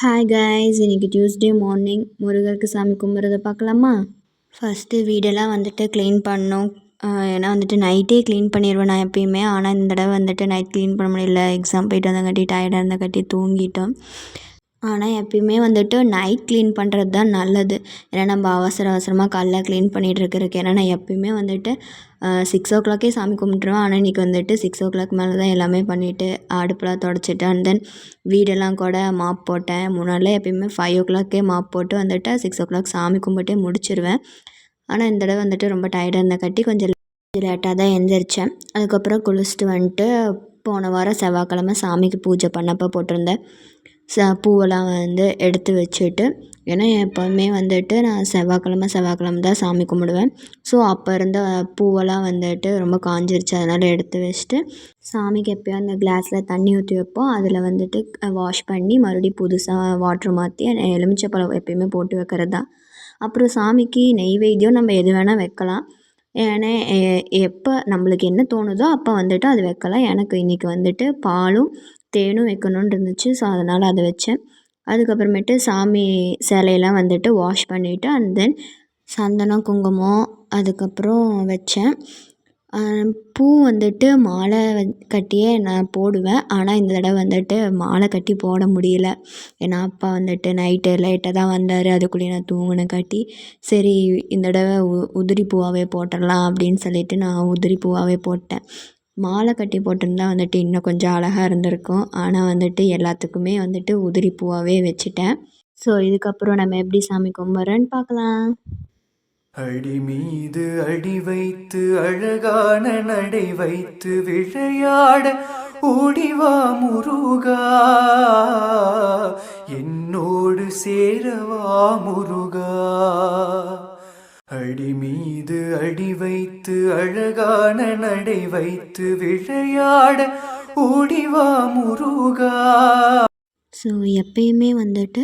Hi guys இன்றைக்கி Tuesday morning முருகருக்கு சாமி கும்பிட்றத பார்க்கலாமா? ஃபஸ்ட்டு வீடெல்லாம் வந்துட்டு க்ளீன் பண்ணோம் ஏன்னா வந்துட்டு நைட்டே க்ளீன் பண்ணிடுவேன் நான் எப்பயுமே. ஆனால் இந்த தடவை வந்துட்டு நைட் க்ளீன் பண்ண முடியல. எக்ஸாம் போயிட்டு வந்தங்காட்டி டயர்டாக இருந்தங்காட்டி தூங்கிட்டோம். ஆனால் எப்பயுமே வந்துட்டு நைட் க்ளீன் பண்ணுறது தான் நல்லது. ஏன்னா நம்ம அவசர அவசரமாக காலைல க்ளீன் பண்ணிகிட்டு இருக்கிறதுக்கு ஏன்னா நான் எப்பயுமே வந்துட்டு சிக்ஸ் ஓ கிளாக்கே சாமி கும்பிட்ருவேன் ஆனால் இன்றைக்கி வந்துட்டு சிக்ஸ் ஓ கிளாக் மேலே தான் எல்லாமே பண்ணிவிட்டு அடுப்பெலாம் தொடச்சிட்டு அண்ட் தென் வீடெல்லாம் கூட மாப் போட்டேன். முன்னாடிலாம் எப்பயுமே ஃபைவ் ஓ கிளாக்கே மாப் போட்டு வந்துட்டு சிக்ஸ் ஓ கிளாக் சாமி கும்பிட்டே முடிச்சிடுவேன் ஆனால் இந்த தடவை வந்துட்டு ரொம்ப டயர்டாக இருந்தக்காட்டி கொஞ்சம் லேட்டாக தான் எழுந்திரிச்சேன் அதுக்கப்புறம் குளிச்சுட்டு வந்துட்டு போன வாரம் செவ்வாய்க்கிழமை சாமிக்கு பூஜை பண்ணப்போ போட்டிருந்தேன். ச பூவெல்லாம் வந்து எடுத்து வச்சுட்டு ஏன்னா எப்போவுமே வந்துட்டு நான் செவ்வாய்க்கிழம செவ்வாய்க்கிழம தான் சாமி கும்பிடுவேன். ஸோ அப்போ இருந்த பூவெல்லாம் வந்துட்டு ரொம்ப காஞ்சிருச்சு. அதனால் எடுத்து வச்சுட்டு சாமிக்கு எப்போயோ அந்த கிளாஸில் தண்ணி ஊற்றி வைப்போம். அதில் வந்துட்டு வாஷ் பண்ணி மறுபடியும் புதுசாக வாட்ரு மாற்றி எலுமிச்சப்பழம் எப்பயுமே போட்டு வைக்கிறது தான். அப்புறம் சாமிக்கு நெய்வேத்தியம் நம்ம எது வேணால் வைக்கலாம். ஏன்னா எப்போ நம்மளுக்கு என்ன தோணுதோ அப்போ வந்துட்டு அது வைக்கலாம். எனக்கு இன்றைக்கி வந்துட்டு பாலும் தேனும் வைக்கணுன்னு இருந்துச்சு. ஸோ அதனால் அதை வச்சேன். அதுக்கப்புறமேட்டு சாமி சிலையெல்லாம் வந்துட்டு வாஷ் பண்ணிவிட்டு அண்ட் தென் சந்தனம் குங்குமம் அதுக்கப்புறம் வச்சேன். பூ வந்துட்டு மாலை கட்டியே நான் போடுவேன். ஆனால் இந்த தடவை வந்துட்டு மாலை கட்டி போட முடியல. ஏன்னா அப்பா வந்துட்டு நைட்டு லேட்டாக தான் வந்தார். அதுக்குள்ளேயே நான் தூங்கினேன் கட்டி. சரி இந்த தடவை உ உதிரி பூவாகவே போட்டுடலாம் அப்படின்னு சொல்லிட்டு நான் உதிரி பூவாகவே போட்டேன். மாலை கட்டி போட்டிருந்தா வந்துட்டு இன்னும் கொஞ்சம் அழகாக இருந்திருக்கும். ஆனால் வந்துட்டு எல்லாத்துக்குமே வந்துட்டு உதிரி பூவாகவே வச்சுட்டேன். ஸோ இதுக்கப்புறம் நம்ம எப்படி சாமி கும்பிட்றேன்னு பார்க்கலாம். அடி மீது அடி வைத்து அழகான நடை வைத்து விளையாட ஓடிவா முருகா. என்னோடு சேரவா முருகா. மீது அடி வைத்து அழகான நடை வைத்து விளையாட ஓடிவா முருகா. ஸோ எப்பயுமே வந்துட்டு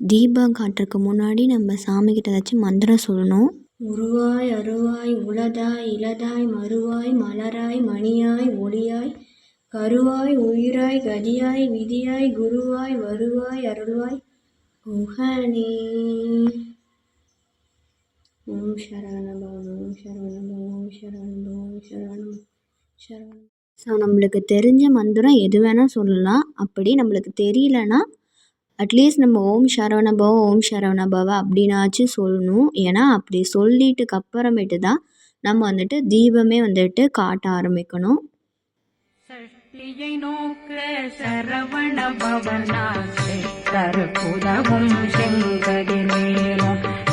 தீபம் காட்டுறதுக்கு முன்னாடி நம்ம சாமிக்கிட்ட ஏதாச்சும் மந்திரம் சொல்லணும். உருவாய் அருவாய் உளதாய் இளதாய் மறுவாய் மலராய் மணியாய் ஒளியாய் கருவாய் உயிராய் கதியாய் விதியாய் குருவாய் வருவாய் அருள்வாய் குஹனே ஓம் சரவணபவம் ஓம் சரவணபவ ஓம் சரவணபவ ஓம் சரவணம் சரவணம் ஸோ நம்மளுக்கு தெரிஞ்ச மந்திரம் எது வேணால் சொல்லலாம். அப்படி நம்மளுக்கு தெரியலனா அட்லீஸ்ட் நம்ம ஓம் சரவணபவ ஓம் சரவணபவ அப்படின்னாச்சும் சொல்லணும். ஏன்னா அப்படி சொல்லிட்டுக்கு அப்புறமேட்டு தான் நம்ம வந்துட்டு தீபமே வந்துட்டு காட்ட ஆரம்பிக்கணும். சஷ்டியை நோக்க சரவண பவனா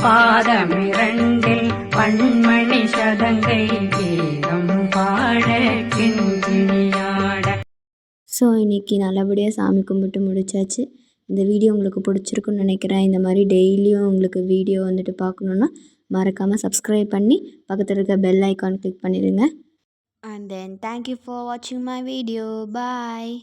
பாதமிரண்டில் பண்மணி சதங்கை கீதம் பாட கிண்கிணியாட. ஸோ இன்றைக்கி நல்லபடியாக சாமி கும்பிட்டு முடிச்சாச்சு. இந்த வீடியோ உங்களுக்கு பிடிச்சிருக்குன்னு நினைக்கிறேன். இந்த மாதிரி டெய்லியும் உங்களுக்கு வீடியோ வந்துட்டு பார்க்கணுன்னா மறக்காமல் சப்ஸ்கிரைப் பண்ணி பக்கத்தில் இருக்க பெல் ஐக்கான் கிளிக் பண்ணிடுங்க. And then thank you for வாட்சிங் மை வீடியோ பாய்